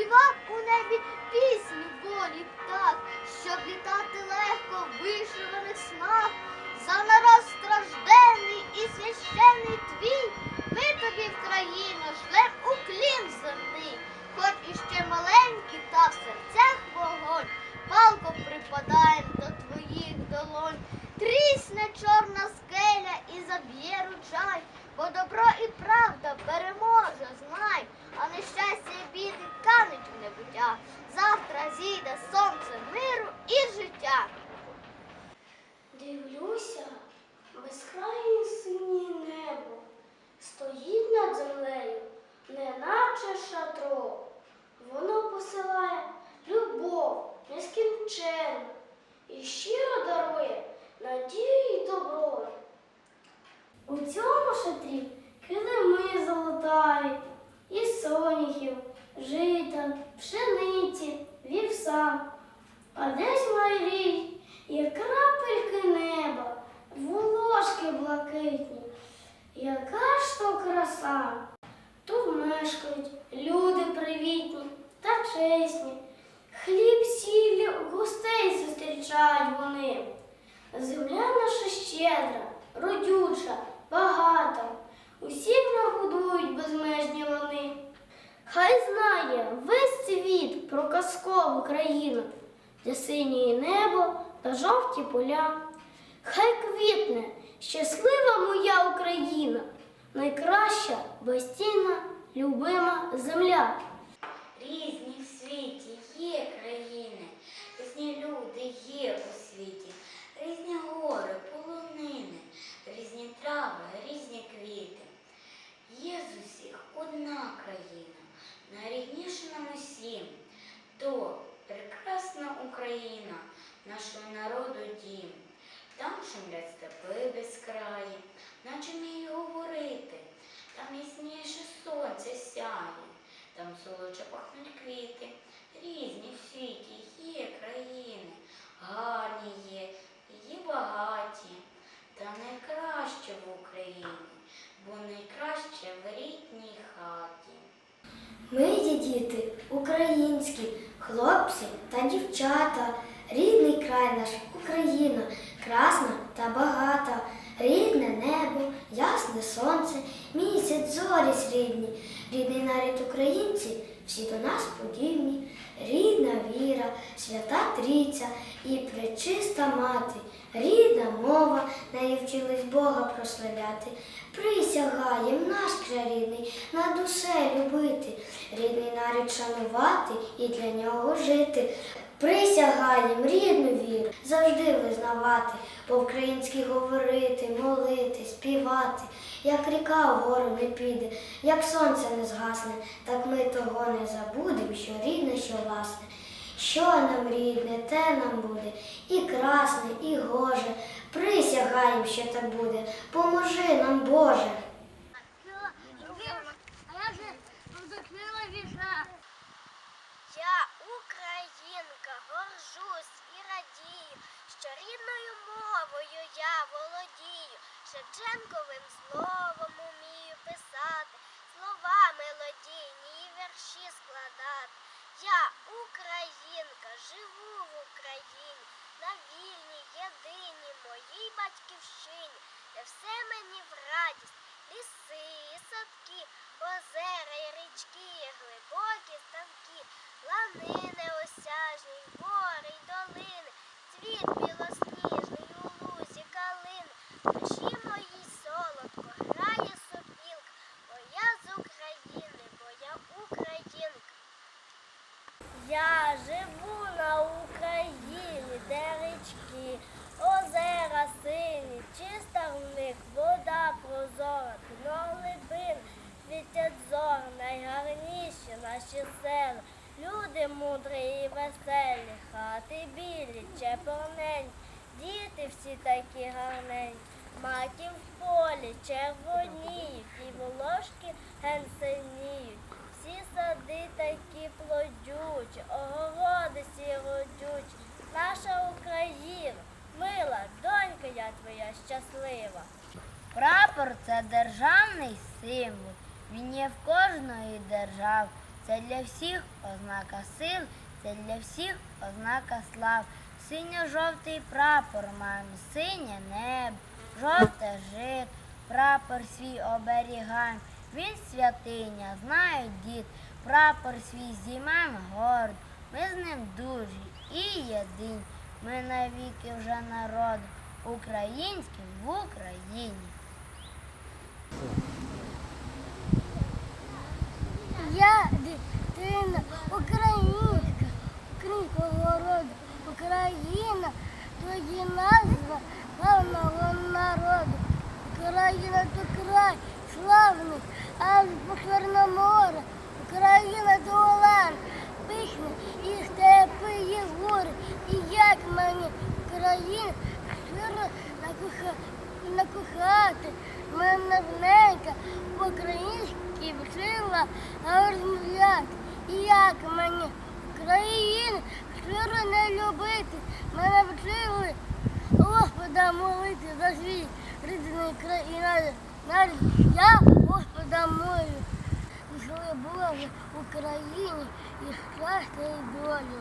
співав у небі пісню волі птах, щоб літати легко вишиваних снах. За народ стражденний і священний твій, ми тобі в країну шлем уклін земний, хоч іще маленький, та в серцях вогонь, палко припадаєм до твоїх долонь. Трісне чорна скеля і заб'є ручай, бо добро і правда переможе, знай, а нещастя і біди кануть в. Завтра зійде сонце миру і життя. Дивлюся, безкрайнє синє небо стоїть над землею, неначе шатро. Жита, пшениці, вівса. А десь майрій є крапельки неба, волошки блакитні. Яка ж то краса? Тут мешкають люди знає весь світ про казкову країну, де синіє небо та жовті поля. Хай квітне щаслива моя Україна, найкраща, безцінна, любима земля. Різні в світі є країни, різні люди є у світі, різні гори, полонини, різні трави, різні квіти. Є з усіх одна країна, Там солодше пахнуть квіти, різні в світі є країни, гарні є, є багаті, та найкраще в Україні, бо найкраще в рідній хаті. Ми діти українські, хлопці та дівчата. Рідний край наш Україна, красна та багата, рідне небо, ясне сонце, місяць, зорі срібні, рідний нарід українці, всі до нас подібні, рідна віра, свята трійця і пречиста мати, рідна мова, нею вчились Бога прославляти. Присягаєм наш край рідний, над усе любити, рідний нарід шанувати і для нього жити. Присягаєм рідну віру завжди визнавати, по-українськи говорити, молити, співати, як ріка вгору не піде, як сонце не згасне, так ми того не забудем, що рідне, що власне. Що нам рідне, те нам буде, і красне, і гоже. Присягаєм, що так буде, поможи нам, Боже. А я вже закрила віжа. Я українка, горжусь і радію, що рідною мовою я володію, Шевченковим словом умію писати, слова мелодійні і вірші складати. Я українка, живу в Україні, на вільній, єдиній моїй батьківщині, де все мені в радість, ліси і садки, озера і річки, глибокі я живу на Україні, де річки, озера сині, чиста в них вода прозора, дно глибин, світять найгарніші наші села. Люди мудрі і веселі, хати білі, чепурненькі, діти всі такі гарненькі, маків в полі, червоніють, і волошки ген синіють. Всі сади такі плодючі, огороди всі родючі. Наша Україна, мила, донька я твоя щаслива. Прапор це державний символ. Він є в кожної держави. Це для всіх ознака сил, це для всіх ознака слав. Синьо-жовтий прапор маємо, синє небо, жовте жит, прапор свій оберігаємо. Він святиня, знають дід, прапор свій зіймаємо горд. Ми з ним дужі і єдині. Ми навіки вже народ українським в Україні. Я дитина українська, українського роду, Україна, то є назва славного народу. Україна то край славний, аж по Чорноморе. Україна то Олан, пишне, і степи, і гори. І як мені Україна щиро накоха, накохати. Мене ненька по-українськи вчила розмовляти. І як мені Україну щиро не любити. Мене вчили Господа молити за свій рідний. Навіть я Господа молю. І коли Боже Україні і щастя і долю.